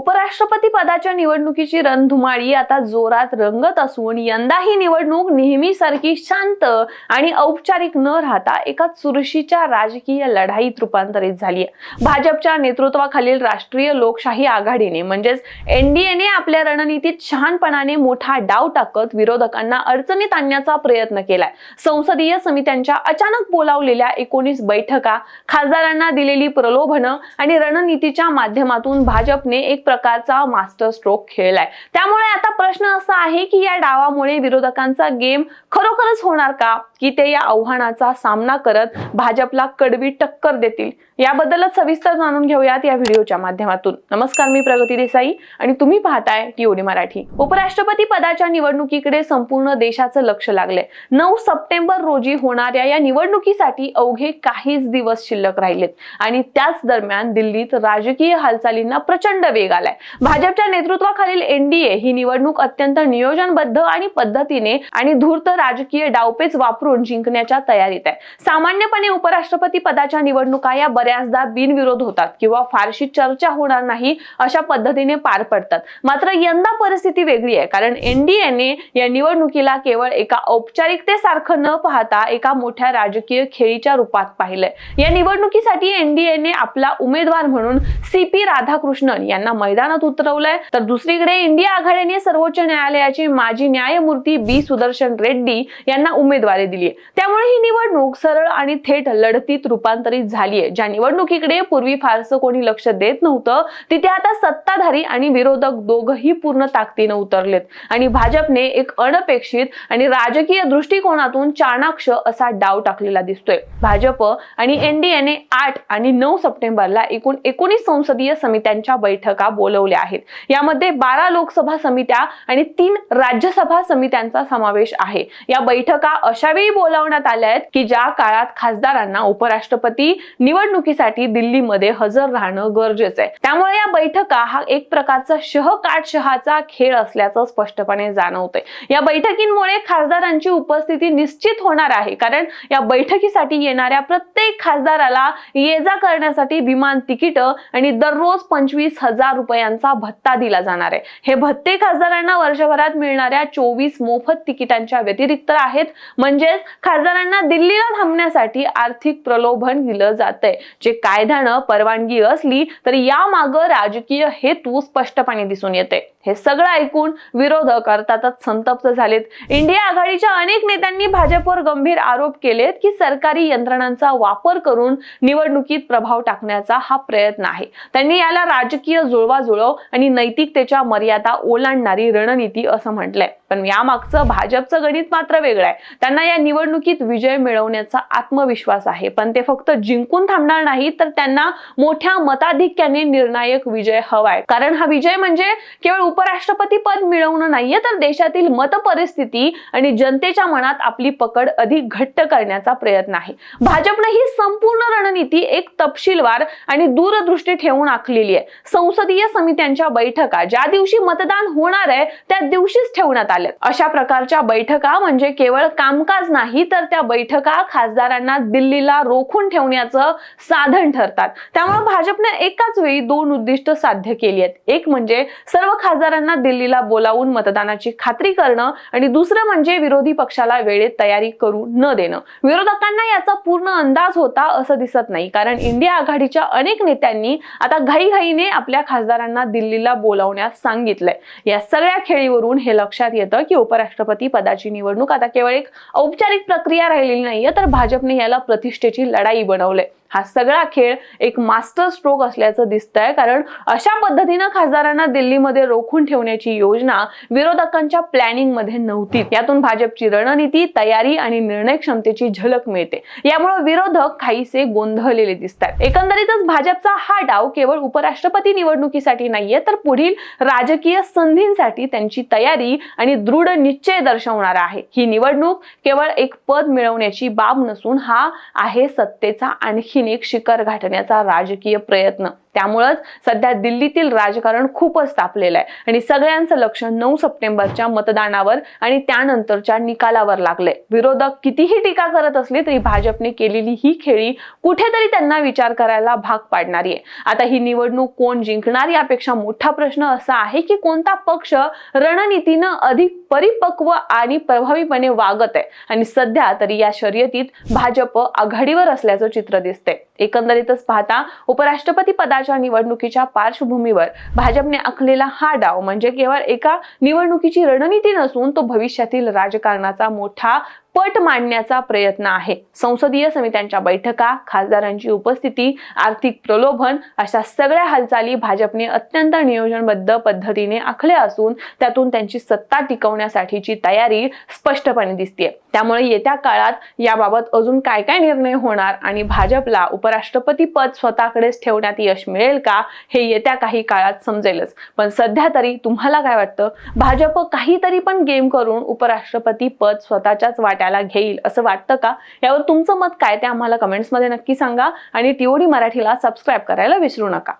उपराष्ट्रपती पदाच्या निवडणुकीची रणधुमाळी आता जोरात रंगत असून यंदा ही निवडणूक नेहमीसारखी शांत आणि औपचारिक न राहता एका चुरशीच्या राजकीय लढाईत रूपांतरित झाली आहे भाजपच्या नेतृत्वाखालील राष्ट्रीय लोकशाही आघाडीने म्हणजेच एनडीएने आपल्या रणनीतीत शहाणपणाने मोठा डाव टाकत विरोधकांना अडचणीत आणण्याचा प्रयत्न केलाय. संसदीय समित्यांच्या अचानक बोलावलेल्या एकोणीस बैठका खासदारांना दिलेली प्रलोभनं आणि रणनीतीच्या माध्यमातून भाजपने एक प्रकारचा मास्टर स्ट्रोक खेळलाय त्यामुळे आता प्रश्न असा आहे की या डावामुळे विरोधकांचा गेम खरोखरच होणार का? की ते या आव्हानाचा सामना करत भाजपला कडवी टक्कर देतील. याबद्दलच सविस्तर जाणून घेऊयात या व्हिडिओच्या माध्यमातून. नमस्कार मी प्रगती देसाई आणि तुम्ही पाहताय टीओडी मराठी. उपराष्ट्रपती पदाच्या निवडणुकीकडे संपूर्ण देशाचं लक्ष लागलंय. नऊ सप्टेंबर रोजी होणाऱ्या या निवडणुकीसाठी अवघे काहीच दिवस शिल्लक राहिलेत. आणि त्याच दरम्यान दिल्लीत राजकीय हालचालींना प्रचंड वेग आलाय. भाजपच्या नेतृत्वाखालील एनडीए ही निवडणूक अत्यंत नियोजनबद्ध आणि पद्धतीने आणि धूर्त राजकीय डावपेच वापरून जिंकण्याच्या तयारीत आहे. सामान्यपणे उपराष्ट्रपती पदाच्या निवडणुका या बऱ्याचदा बिनविरोध होतात किंवा फारशी चर्चा होणार नाही अशा पद्धतीने पार पडतात. मात्र यंदा परिस्थिती वेगळी आहे कारण एनडीएने या निवडणुकीला केवळ एका औपचारिकतेसारखं न पाहता एका मोठ्या राजकीय खेळीच्या रूपात पाहिलंय. या निवडणुकीसाठी एनडीएने आपला उमेदवार म्हणून सी पी राधाकृष्णन यांना मैदानात उतरवलंय. तर दुसरीकडे इंडिया आघाडीने सर्वोच्च न्यायालयाचे माजी न्यायमूर्ती बी सुदर्शन रेड्डी यांना उमेदवारी दिली. आहे त्यामुळे ही निवडणूक सरळ आणि थेट लढतीत रूपांतरित झाली आहे ज्या निवडणुकीकडे पूर्वी फारसं कोणी लक्ष देत नव्हतं तिथे आता सत्ताधारी आणि विरोधक दोघही पूर्ण ताकदीनं उतरलेत. आणि भाजपने एक अनपेक्षित आणि राजकीय दृष्टिकोनातून चाणाक्ष असा डाव टाकलेला दिसतोय. भाजप आणि एनडीएने आठ आणि नऊ सप्टेंबरला एकूण एकोणीस संसदीय समित्यांच्या बैठका बोलवल्या आहेत. यामध्ये बारा लोकसभा समित्या आणि तीन राज्यसभा समित्यांचा समावेश आहे. या बैठका अशावेळी वेळी बोलावण्यात आल्या आहेत की ज्या काळात खासदारांना उपराष्ट्रपती निवडणुकीसाठी दिल्लीमध्ये हजर राहणं गरजेचं आहे. त्यामुळे या बैठका हा एक प्रकारचा शह काटशहाचा खेळ असल्याचं स्पष्टपणे जाणवतंय. या बैठकींमुळे खासदारांची उपस्थिती निश्चित होणार आहे. कारण या बैठकीसाठी येणाऱ्या प्रत्येक खासदाराला ये जा करण्यासाठी विमान तिकीट आणि दररोज पंचवीस हजार रुपयांचा भत्ता दिला जाणार आहे. हे भत्ते खासदारांना वर्षभरात मिळणाऱ्या चोवीस मोफत तिकिटांच्या व्यतिरिक्त आहेत. म्हणजेच खासदारांना दिल्लीला थांबण्यासाठी आर्थिक प्रलोभन दिलं जातंय. जे कायद्यानं परवानगी असली तरी यामागं राजकीय हेतू स्पष्टपणे दिसून येते हे सगळं ऐकून विरोधक अर्थातच संतप्त झालेत. इंडिया आघाडीच्या अनेक नेत्यांनी भाजपवर गंभीर आरोप केलेत की सरकारी यंत्रणांचा वापर करून निवडणुकीत प्रभाव टाकण्याचा हा प्रयत्न आहे. त्यांनी याला राजकीय जुळवाजुळव आणि नैतिकतेच्या मर्यादा ओलांडणारी रणनीती असं म्हटलंय. पण यामागचं भाजपचं गणित मात्र वेगळं आहे. त्यांना या निवडणुकीत विजय मिळवण्याचा आत्मविश्वास आहे. पण ते फक्त जिंकून थांबणार नाही तर त्यांना मोठ्या मताधिक्याने निर्णायक विजय हवाय. कारण हा विजय म्हणजे केवळ उपराष्ट्रपती पद मिळवणं नाहीये तर देशातील मत परिस्थिती आणि जनतेच्या मनात आपली पकड अधिक घट्ट करण्याचा प्रयत्न आहे. भाजपनं ही संपूर्ण रणनीती एक तपशीलवार आणि दूरदृष्टी ठेवून आखलेली आहे. संसदीय समित्यांच्या बैठका ज्या दिवशी मतदान होणार आहे त्या दिवशीच ठेवण्यात आल्या अशा प्रकारच्या बैठका म्हणजे केवळ कामकाज नाही तर त्या बैठका खासदारांना दिल्लीला रोखून ठेवण्याचं साधन ठरतात. त्यामुळे भाजपने एकाच वेळी दोन उद्दिष्ट साध्य केली आहेत. एक म्हणजे सर्व खासदार खासदारांना दिल्लीला बोलावून मतदानाची खात्री करणं आणि दुसरं म्हणजे विरोधी पक्षाला वेळेत तयारी करू न देणं. विरोधकांना याचा पूर्ण अंदाज होता असं दिसत नाही. कारण इंडिया आघाडीच्या अनेक नेत्यांनी आता घाईघाईने आपल्या खासदारांना दिल्लीला बोलावण्यास सांगितलंय. या सगळ्या खेळीवरून हे लक्षात येतं की उपराष्ट्रपती पदाची निवडणूक आता केवळ एक औपचारिक प्रक्रिया राहिलेली नाहीये तर भाजपने याला प्रतिष्ठेची लढाई बनवलंय. हा सगळा खेळ एक मास्टर स्ट्रोक असल्याचं दिसतंय. कारण अशा पद्धतीनं खासदारांना दिल्लीमध्ये रोखून ठेवण्याची योजना विरोधकांच्या प्लॅनिंगमध्ये नव्हती. यातून भाजपची रणनीती तयारी आणि निर्णय क्षमतेची झलक मिळते. यामुळे विरोधक काहीसे गोंधळलेले दिसत आहेत एकंदरीतच भाजपचा हा डाव केवळ उपराष्ट्रपती निवडणुकीसाठी नाहीये तर पुढील राजकीय संधींसाठी त्यांची तयारी आणि दृढ निश्चय दर्शवणारा आहे. ही निवडणूक केवळ एक पद मिळवण्याची बाब नसून हा आहे सत्तेचा आणखी आणखीन एक शिखर गाठण्याचा राजकीय प्रयत्न. त्यामुळंच सध्या दिल्लीतील राजकारण खूपच तापलेलं आहे. आणि सगळ्यांचं लक्ष नऊ सप्टेंबरच्या मतदानावर आणि त्यानंतरच्या निकालावर लागलंय. विरोधक कितीही टीका करत असले तरी भाजपने केलेली ही खेळी कुठेतरी त्यांना विचार करायला भाग पाडणारी आहे. आता ही निवडणूक कोण जिंकणार यापेक्षा मोठा प्रश्न असा आहे की कोणता पक्ष रणनीतीनं अधिक परिपक्व आणि प्रभावीपणे वागत आहे. आणि सध्या तरी या शर्यतीत भाजप आघाडीवर असल्याचं चित्र दिसते एकंदरीतच पाहता उपराष्ट्रपती पदाच्या निवडणुकीच्या पार्श्वभूमीवर भाजपने आखलेला हा डाव म्हणजे केवळ एका निवडणुकीची रणनीती नसून तो भविष्यातील राजकारणाचा मोठा पट मांडण्याचा प्रयत्न आहे. संसदीय समित्यांच्या बैठका खासदारांची उपस्थिती आर्थिक प्रलोभन अशा सगळ्या हालचाली भाजपने अत्यंत नियोजनबद्ध पद्धतीने आखल्या असून त्यातून त्यांची सत्ता टिकवण्यासाठीची तयारी स्पष्टपणे दिसते त्यामुळे येत्या काळात याबाबत अजून काय काय निर्णय होणार आणि भाजपला उपराष्ट्रपती पद स्वतःकडेच ठेवण्यात यश मिळेल का हे येत्या काही काळात समजेलच. पण सध्या तरी तुम्हाला काय वाटतं? भाजप काहीतरी पण गेम करून उपराष्ट्रपती पद स्वतःच्याच वाट्याला घेईल असं वाटतं का? यावर तुमचं मत काय? ते आम्हाला कमेंट्समध्ये नक्की सांगा आणि टीओडी मराठीला सबस्क्राईब करायला विसरू नका.